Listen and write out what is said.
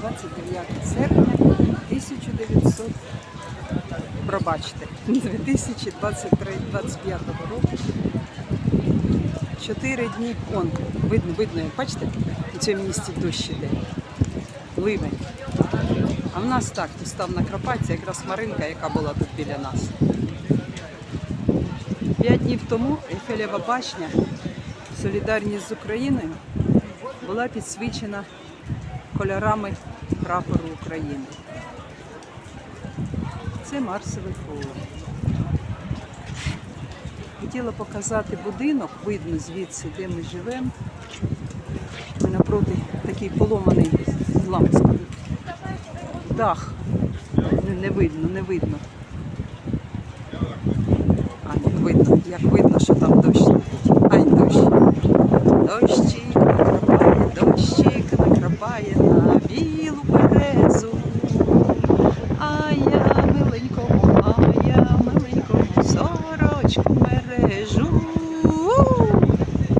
29 серпня 1900, пробачте, 2023-2025 року. Чотири дні, он, видно, видно, бачите, у цьому місці дощ іде. Ливень. А в нас так, тут став на накропатися якраз Маринка, яка була тут біля нас. П'ять днів тому Ейфелєва башня Солідарність з Україною була підсвічена кольорами прапору України. Це Марсовий поле. Хотіла показати будинок, видно звідси, де ми живемо. Ми напроти такий поломаний ламський дах. Не видно, не видно. beijo.